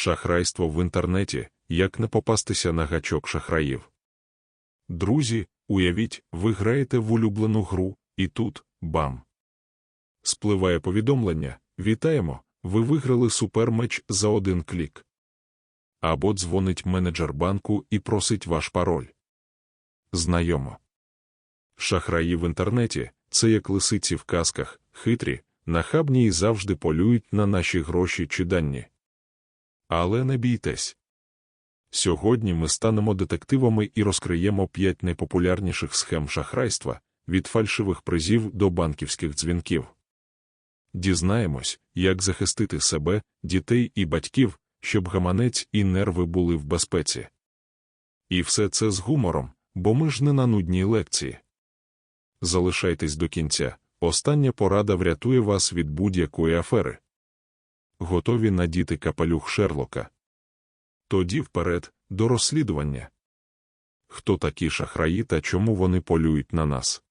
Шахрайство в інтернеті, як не попастися на гачок шахраїв. Друзі, уявіть, ви граєте в улюблену гру, і тут бам. Спливає повідомлення Вітаємо! Ви виграли супермеч за один клік. Або дзвонить менеджер банку і просить ваш пароль. Знайомо. Шахраї в інтернеті це як лисиці в казках, хитрі, нахабні і завжди полюють на наші гроші чи дані. Але не бійтесь. Сьогодні ми станемо детективами і розкриємо п'ять найпопулярніших схем шахрайства від фальшивих призів до банківських дзвінків. Дізнаємось, як захистити себе, дітей і батьків, щоб гаманець і нерви були в безпеці. І все це з гумором, бо ми ж не на нудній лекції. Залишайтесь до кінця, остання порада врятує вас від будь-якої афери. Готові надіти капелюх Шерлока. Тоді вперед, до розслідування. Хто такі шахраї та чому вони полюють на нас?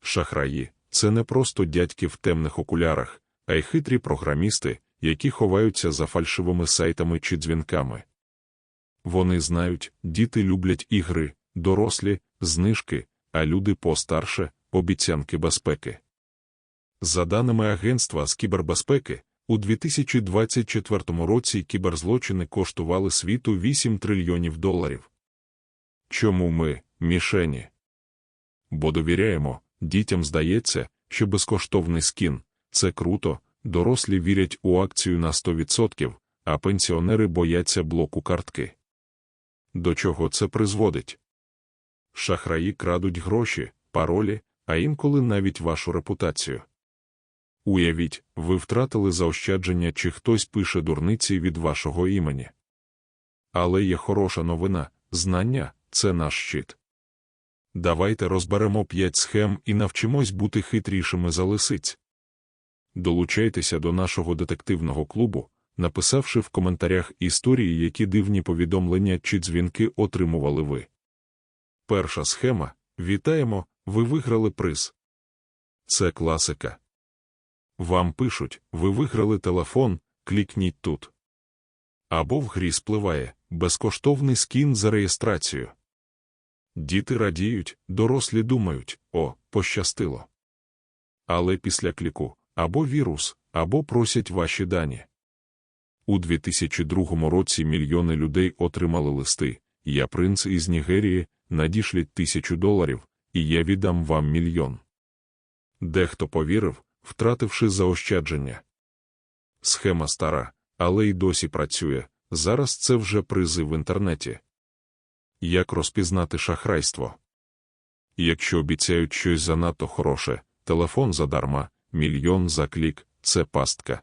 Шахраї це не просто дядьки в темних окулярах, а й хитрі програмісти, які ховаються за фальшивими сайтами чи дзвінками. Вони знають, діти люблять ігри, дорослі, знижки, а люди постарше обіцянки безпеки. За даними Агентства з кібербезпеки, у 2024 році кіберзлочини коштували світу 8 трильйонів доларів. Чому ми мішені? Бо довіряємо, дітям здається, що безкоштовний скін це круто, дорослі вірять у акцію на 100%, а пенсіонери бояться блоку картки. До чого це призводить? Шахраї крадуть гроші, паролі, а інколи навіть вашу репутацію. Уявіть, ви втратили заощадження чи хтось пише дурниці від вашого імені. Але є хороша новина знання це наш щит. Давайте розберемо п'ять схем і навчимось бути хитрішими за лисиць. Долучайтеся до нашого детективного клубу, написавши в коментарях історії, які дивні повідомлення чи дзвінки отримували ви. Перша схема Вітаємо, ви виграли приз. Це класика. Вам пишуть, ви виграли телефон, клікніть тут. Або в грі спливає безкоштовний скін за реєстрацію. Діти радіють, дорослі думають о, пощастило. Але після кліку або вірус, або просять ваші дані. У 2002 році мільйони людей отримали листи. Я принц із Нігерії, надішліть тисячу доларів, і я віддам вам мільйон. Дехто повірив, втративши заощадження. Схема стара, але й досі працює. Зараз це вже призи в інтернеті. Як розпізнати шахрайство? Якщо обіцяють щось занадто хороше, телефон задарма, мільйон за клік це пастка.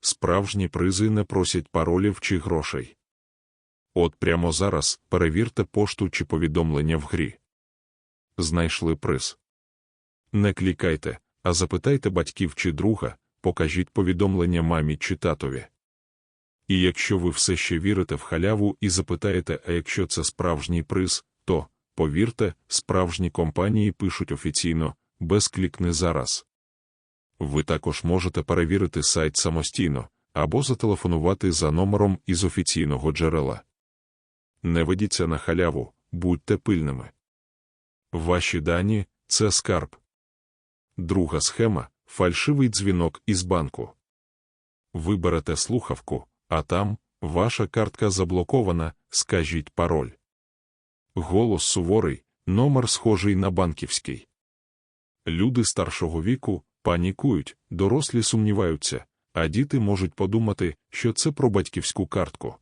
Справжні призи не просять паролів чи грошей. От прямо зараз перевірте пошту чи повідомлення в грі. Знайшли приз. Не клікайте, а запитайте батьків чи друга, покажіть повідомлення мамі чи татові. І якщо ви все ще вірите в халяву і запитаєте, а якщо це справжній приз, то, повірте, справжні компанії пишуть офіційно, без клікни зараз. Ви також можете перевірити сайт самостійно або зателефонувати за номером із офіційного джерела. Не ведіться на халяву, будьте пильними. Ваші дані це скарб. Друга схема фальшивий дзвінок із банку. Ви берете слухавку, а там ваша картка заблокована, скажіть пароль. Голос суворий, номер схожий на банківський. Люди старшого віку панікують, дорослі сумніваються, а діти можуть подумати, що це про батьківську картку.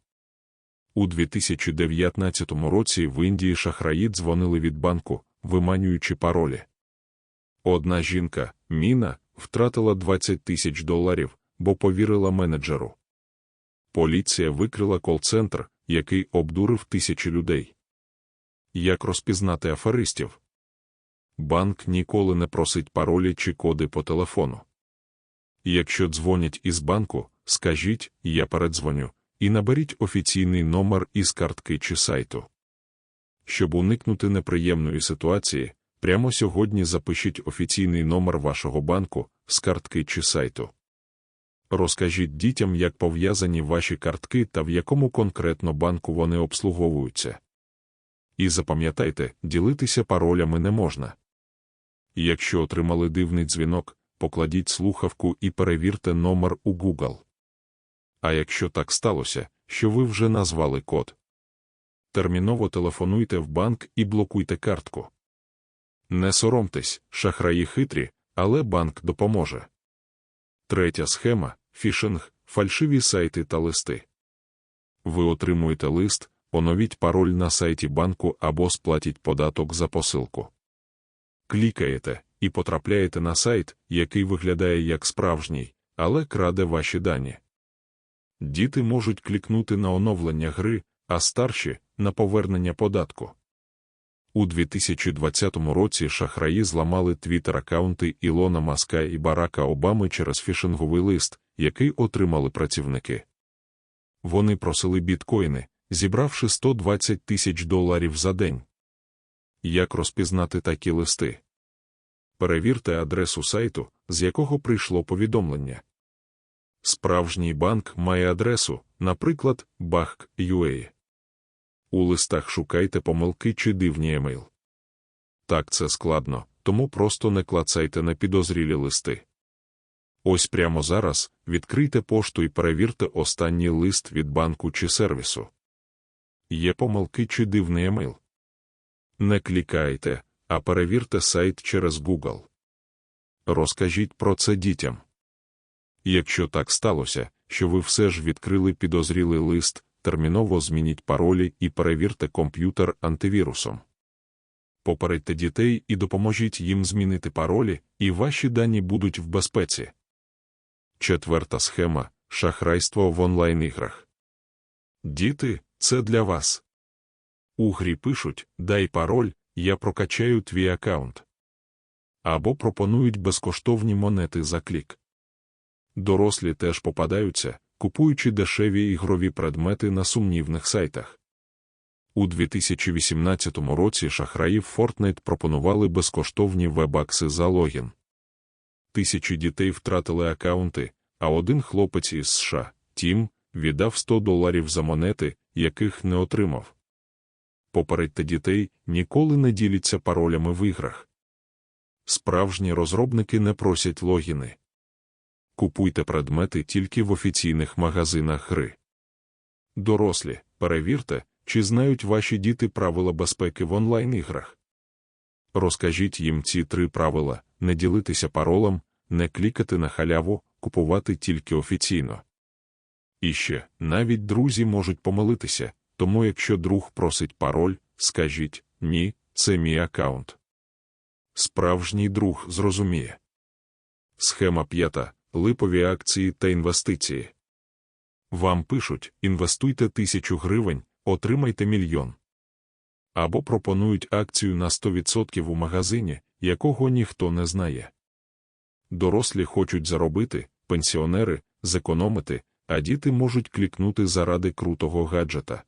У 2019 році в Індії шахраї дзвонили від банку, виманюючи паролі. Одна жінка, Міна, втратила 20 тисяч доларів, бо повірила менеджеру. Поліція викрила кол-центр, який обдурив тисячі людей. Як розпізнати аферистів? Банк ніколи не просить паролі чи коди по телефону. Якщо дзвонять із банку, скажіть я передзвоню, і наберіть офіційний номер із картки чи сайту. Щоб уникнути неприємної ситуації, прямо сьогодні запишіть офіційний номер вашого банку з картки чи сайту. Розкажіть дітям, як пов'язані ваші картки та в якому конкретно банку вони обслуговуються. І запам'ятайте, ділитися паролями не можна. Якщо отримали дивний дзвінок, покладіть слухавку і перевірте номер у Google. А якщо так сталося, що ви вже назвали код, терміново телефонуйте в банк і блокуйте картку. Не соромтесь, шахраї хитрі, але банк допоможе. Третя схема фішинг, фальшиві сайти та листи. Ви отримуєте лист, оновіть пароль на сайті банку або сплатіть податок за посилку. Клікаєте і потрапляєте на сайт, який виглядає як справжній, але краде ваші дані. Діти можуть клікнути на оновлення гри, а старші на повернення податку. У 2020 році шахраї зламали твіттер-аккаунти Ілона Маска і Барака Обами через фішинговий лист, який отримали працівники. Вони просили біткоїни, зібравши 120 тисяч доларів за день. Як розпізнати такі листи? Перевірте адресу сайту, з якого прийшло повідомлення. Справжній банк має адресу, наприклад, Bank.ua. У листах шукайте помилки чи дивні емейл. Так це складно, тому просто не клацайте на підозрілі листи. Ось прямо зараз відкрийте пошту і перевірте останній лист від банку чи сервісу. Є помилки чи дивний емейл. Не клікайте, а перевірте сайт через Google. Розкажіть про це дітям. Якщо так сталося, що ви все ж відкрили підозрілий лист, терміново змініть паролі і перевірте комп'ютер антивірусом. Попередьте дітей і допоможіть їм змінити паролі, і ваші дані будуть в безпеці. Четверта схема шахрайство в онлайн-іграх. Діти, це для вас. У грі пишуть Дай пароль, я прокачаю твій аккаунт. Або пропонують безкоштовні монети за клік. Дорослі теж попадаються, купуючи дешеві ігрові предмети на сумнівних сайтах. У 2018 році шахраїв Fortnite пропонували безкоштовні вебакси за логін. Тисячі дітей втратили акаунти, а один хлопець із США, Тім, віддав 100 доларів за монети, яких не отримав. Попередьте дітей ніколи не діляться паролями в іграх. Справжні розробники не просять логіни. Купуйте предмети тільки в офіційних магазинах гри. Дорослі, перевірте, чи знають ваші діти правила безпеки в онлайн-іграх. Розкажіть їм ці три правила не ділитися паролем, не клікати на халяву, купувати тільки офіційно. І ще навіть друзі можуть помилитися, тому якщо друг просить пароль, скажіть ні, це мій аккаунт. Справжній друг зрозуміє. Схема п'ята липові акції та інвестиції. Вам пишуть інвестуйте тисячу гривень, отримайте мільйон. Або пропонують акцію на 100% у магазині, якого ніхто не знає. Дорослі хочуть заробити, пенсіонери зекономити, а діти можуть клікнути заради крутого гаджета.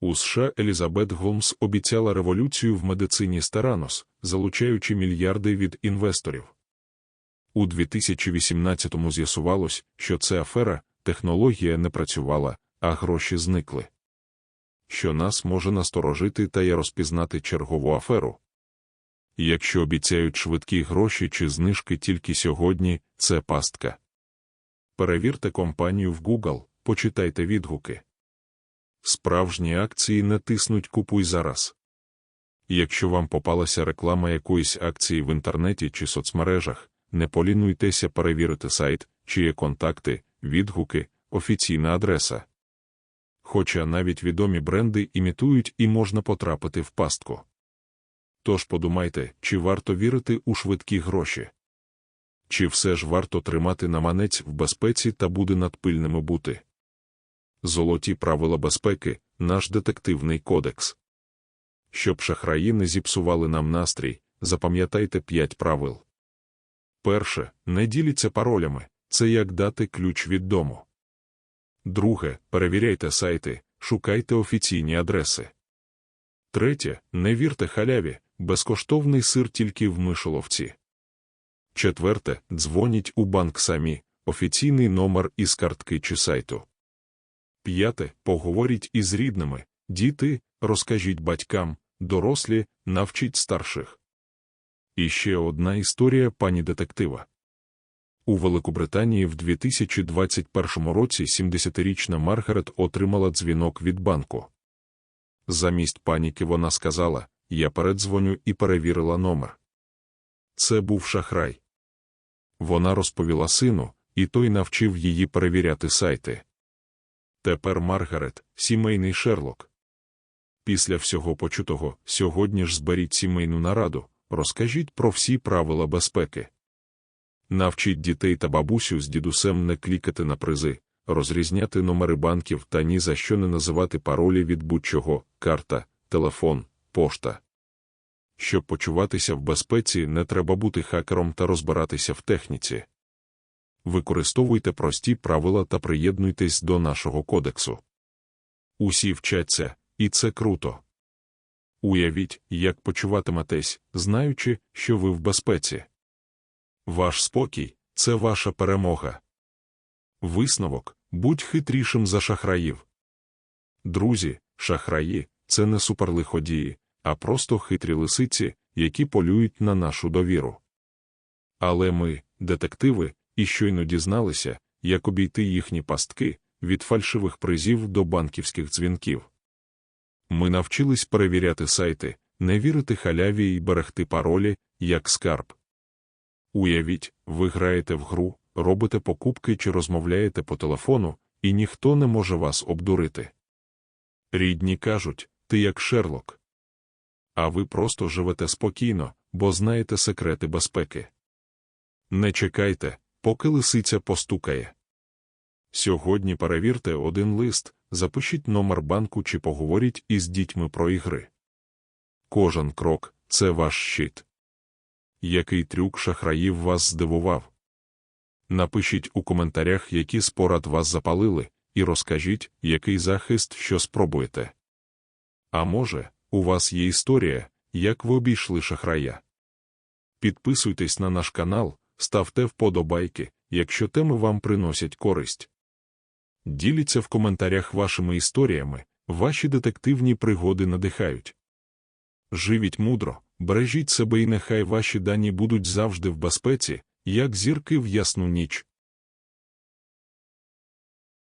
У США Елізабет Голмс обіцяла революцію в медицині Старанос, залучаючи мільярди від інвесторів. У 2018-му з'ясувалось, що це афера, технологія не працювала, а гроші зникли. Що нас може насторожити та й розпізнати чергову аферу. Якщо обіцяють швидкі гроші чи знижки тільки сьогодні, це пастка. Перевірте компанію в Google, почитайте відгуки. Справжні акції не тиснуть купуй зараз. Якщо вам попалася реклама якоїсь акції в інтернеті чи соцмережах, не полінуйтеся перевірити сайт, чи є контакти, відгуки, офіційна адреса. Хоча навіть відомі бренди імітують і можна потрапити в пастку. Тож подумайте, чи варто вірити у швидкі гроші. Чи все ж варто тримати наманець в безпеці та буде над пильними бути? Золоті правила безпеки, наш детективний кодекс. Щоб шахраї не зіпсували нам настрій, запам'ятайте п'ять правил. Перше, не діліться паролями, це як дати ключ від дому. Друге, перевіряйте сайти, шукайте офіційні адреси. Третє, не вірте халяві, безкоштовний сир тільки в мишоловці. Четверте, дзвоніть у банк самі, офіційний номер із картки чи сайту. П'яте. Поговоріть із рідними, діти, розкажіть батькам, дорослі, навчіть старших. І ще одна історія пані детектива. У Великобританії в 2021 році 70-річна Маргарет отримала дзвінок від банку. Замість паніки вона сказала: Я передзвоню і перевірила номер. Це був шахрай. Вона розповіла сину, і той навчив її перевіряти сайти. Тепер Маргарет сімейний Шерлок. Після всього почутого, сьогодні ж зберіть сімейну нараду, розкажіть про всі правила безпеки. Навчіть дітей та бабусю з дідусем не клікати на призи, розрізняти номери банків та ні за що не називати паролі від будь-чого, карта, телефон, пошта. Щоб почуватися в безпеці, не треба бути хакером та розбиратися в техніці. Використовуйте прості правила та приєднуйтесь до нашого кодексу. Усі вчаться, і це круто. Уявіть, як почуватиметесь, знаючи, що ви в безпеці. Ваш спокій це ваша перемога. Висновок будь хитрішим за шахраїв. Друзі, шахраї це не суперлиходії, а просто хитрі лисиці, які полюють на нашу довіру. Але ми, детективи, і щойно дізналися, як обійти їхні пастки від фальшивих призів до банківських дзвінків. Ми навчились перевіряти сайти, не вірити халяві і берегти паролі, як скарб. Уявіть, ви граєте в гру, робите покупки чи розмовляєте по телефону, і ніхто не може вас обдурити. Рідні кажуть, ти як Шерлок. А ви просто живете спокійно, бо знаєте секрети безпеки. Не чекайте, поки лисиця постукає. Сьогодні перевірте один лист, запишіть номер банку чи поговоріть із дітьми про ігри. Кожен крок це ваш щит. Який трюк шахраїв вас здивував? Напишіть у коментарях, які спорад вас запалили, і розкажіть, який захист що спробуєте. А може, у вас є історія, як ви обійшли шахрая. Підписуйтесь на наш канал, ставте вподобайки, якщо теми вам приносять користь. Діліться в коментарях вашими історіями, ваші детективні пригоди надихають. Живіть мудро, бережіть себе і нехай ваші дані будуть завжди в безпеці, як зірки в ясну ніч.